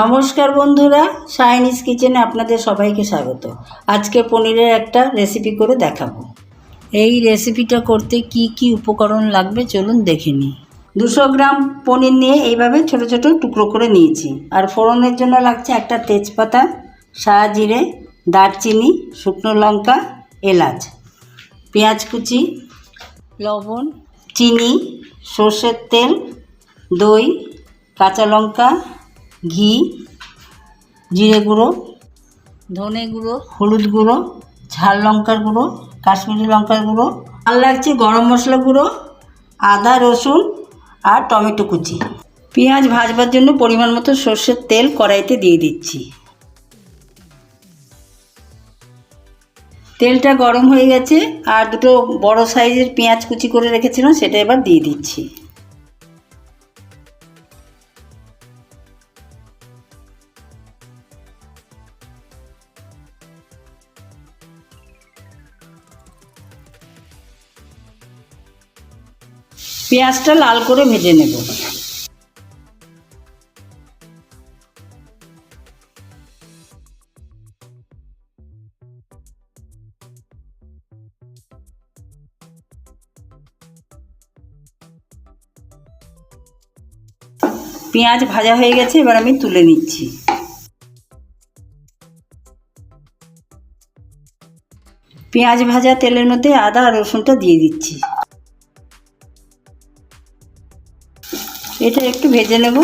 নমস্কার বন্ধুরা সাইনিজ কিচেনে আপনাদের সবাইকে স্বাগত। আজকে পনিরের একটা রেসিপি করে দেখাবো। এই রেসিপিটা করতে কি কি উপকরণ লাগবে চলুন দেখে নিই। দুশো গ্রাম পনির নিয়ে এইভাবে ছোট ছোট টুকরো করে নিয়েছি। আর ফোড়নের জন্য লাগছে একটা তেজপাতা, সাদা জিরে, দারচিনি, শুকনো লঙ্কা, এলাচ, পেঁয়াজ কুচি, লবণ, চিনি, সর্ষের তেল, দই, কাঁচা লঙ্কা ঘি জিরে গুঁড়ো ধনে গুঁড়ো হলুদ গুঁড়ো ঝাল লঙ্কার গুঁড়ো কাশ্মীরি লঙ্কার গুঁড়ো। আর লাগছে গরম মশলা গুঁড়ো আদা রসুন আর টমেটো কুচি। পেঁয়াজ ভাজবার জন্য পরিমাণ মতো সর্ষের তেল কড়াইতে দিয়ে দিচ্ছি। তেলটা গরম হয়ে গেছে আর দুটো বড় সাইজের পেঁয়াজ কুচি করে রেখেছিলাম সেটা এবার দিয়ে দিচ্ছি। পেঁয়াজটা লাল করে ভেজে নেব। পেঁয়াজ ভাজা হয়ে গেছে, এবার আমি তুলে নিচ্ছি। পেঁয়াজ ভাজা তেলের মধ্যে আদা আর রসুনটা দিয়ে দিচ্ছি। এটা একটু ভেজে নেব।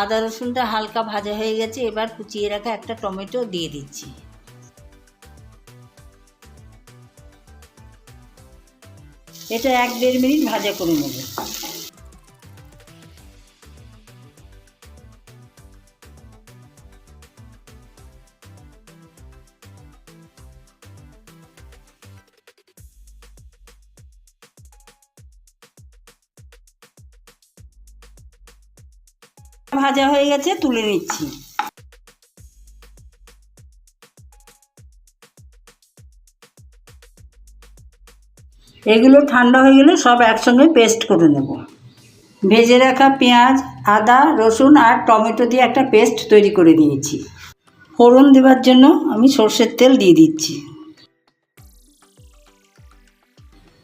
আদা রসুনটা হালকা ভাজা হয়ে গেছে, এবার কুচিয়ে রাখা একটা টমেটো দিয়ে দিচ্ছি। এটা এক দেড় মিনিট ভাজা করে নেব। ভাজা হয়ে গেছে তুলে নিচ্ছি। এগুলো ঠান্ডা হয়ে গেলে সব একসঙ্গে পেস্ট করে নেব। ভেজে রাখা পেঁয়াজ, আদা, রসুন আর টমেটো দিয়ে একটা পেস্ট তৈরি করে নিয়েছি। ফোড়ন দেওয়ার জন্য আমি সর্ষের তেল দিয়ে দিচ্ছি।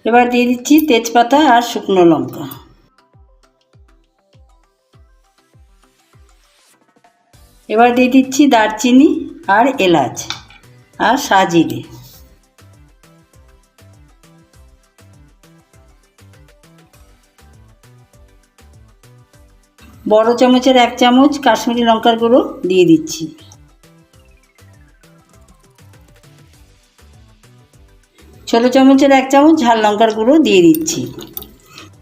এবার দিয়ে দিচ্ছি তেজপাতা আর শুকনো লঙ্কা। এবার দিয়ে দিচ্ছি দারচিনি আর এলাচ আর সাজিরে বড় চামচের এক চামচ কাশ্মীরি লঙ্কার গুঁড়ো দিয়ে দিচ্ছি। ছোটো চামচের এক চামচ ঝাল লঙ্কার গুঁড়ো দিয়ে দিচ্ছি।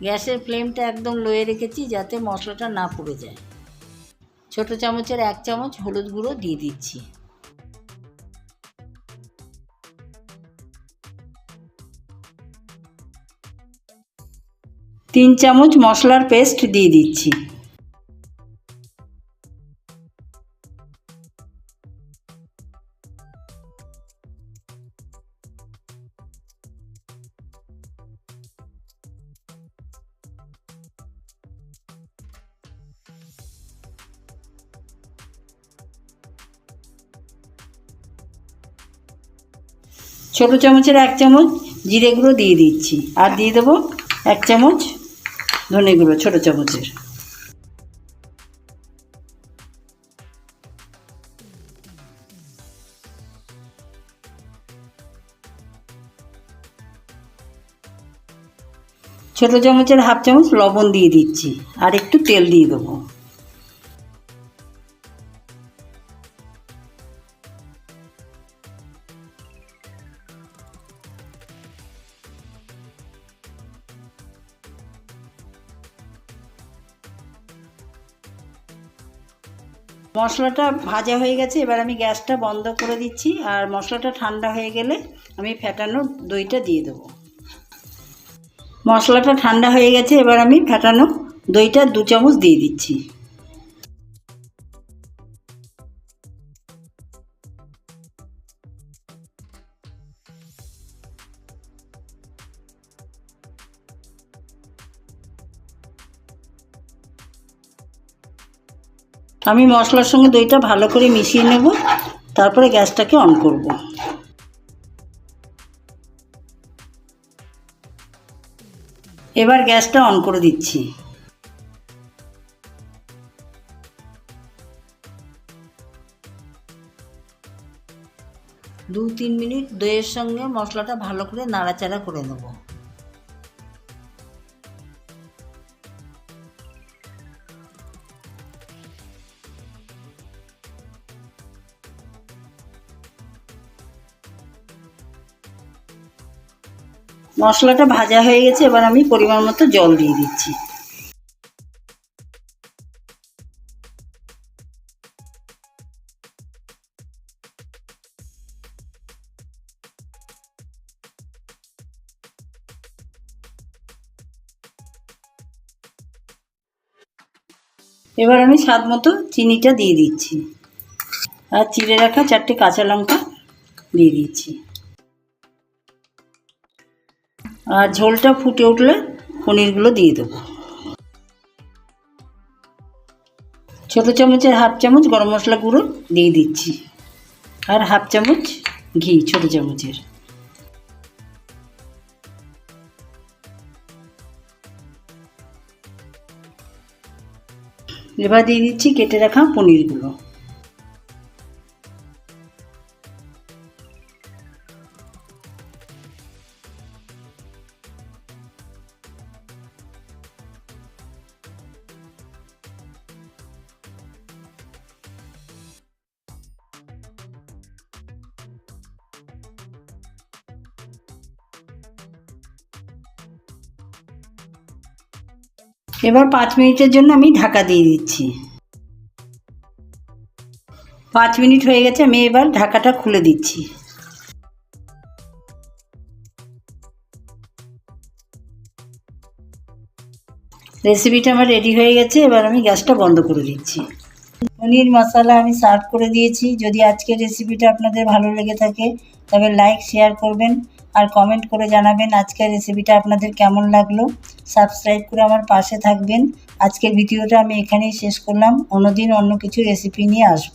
গ্যাসের ফ্লেমটা একদম লোয়ে রেখেছি যাতে মশলাটা না পুড়ে যায়। ছোট চামচের এক চামচ হলুদ গুঁড়ো দিয়ে দিচ্ছি। তিন চামচ মশলার পেস্ট দিয়ে দিচ্ছি। ছোট চামচের এক চামচ জিরে গুঁড়ো দিয়ে দিচ্ছি। আর দিয়ে দেবো এক চামচ ধনে গুঁড়ো ছোটো চামচের। ছোটো চামচের হাফ চামচ লবণ দিয়ে দিচ্ছি। আর একটু তেল দিয়ে দেবো। মশলাটা ভাজা হয়ে গেছে, এবার আমি গ্যাসটা বন্ধ করে দিচ্ছি, আর মশলাটা ঠান্ডা হয়ে গেলে আমি ফেটানো দইটা দিয়ে দেবো। মশলাটা ঠান্ডা হয়ে গেছে, এবার আমি ফেটানো দইটা দু চামচ দিয়ে দিচ্ছি। আমি মশলার সঙ্গে দইটা ভালো করে মিশিয়ে নেব। তারপরে গ্যাসটাকে অন করব। এবার গ্যাসটা অন করে দিচ্ছি। দু তিন মিনিট দইয়ের সঙ্গে মশলাটা ভালো করে নাড়াচাড়া করে নেব। মশলাটা ভাজা হয়ে গেছে, এবার আমি পরিমাণ মতো জল দিয়ে দিচ্ছি। এবার আমি স্বাদ মতো চিনিটা দিয়ে দিচ্ছি। আর চিড়ে রাখা চারটে কাঁচা লঙ্কা দিয়ে দিচ্ছি। আর ঝোলটা ফুটে উঠলে পনিরগুলো দিয়ে দেবো। ছোটো চামচের হাফ চামচ গরম মশলা গুঁড়ো দিয়ে দিচ্ছি। আর হাফ চামচ ঘি, ছোটো চামচের। এবার দিয়ে দিচ্ছি কেটে রাখা পনিরগুলো। এবার পাঁচ মিনিটের জন্য আমি ঢাকা দিয়ে দিচ্ছি। পাঁচ মিনিট হয়ে গেছে, আমি এবার ঢাকাটা খুলে দিচ্ছি। রেসিপিটা আমার রেডি হয়ে গেছে, এবার আমি গ্যাসটা বন্ধ করে দিচ্ছি। পনির মশলা আমি সার্ভ করে দিয়েছি। যদি আজকের রেসিপিটা আপনাদের ভালো লেগে থাকে, তবে লাইক, শেয়ার করবেন। আর কমেন্ট করে জানাবেন আজকের রেসিপিটা আপনাদের কেমন লাগল। সাবস্ক্রাইব করে আমার পাশে থাকবেন। আজকের ভিডিওটা আমি এখানেই শেষ করলাম। অন্যদিন অন্য কিছু রেসিপি নিয়ে আসব।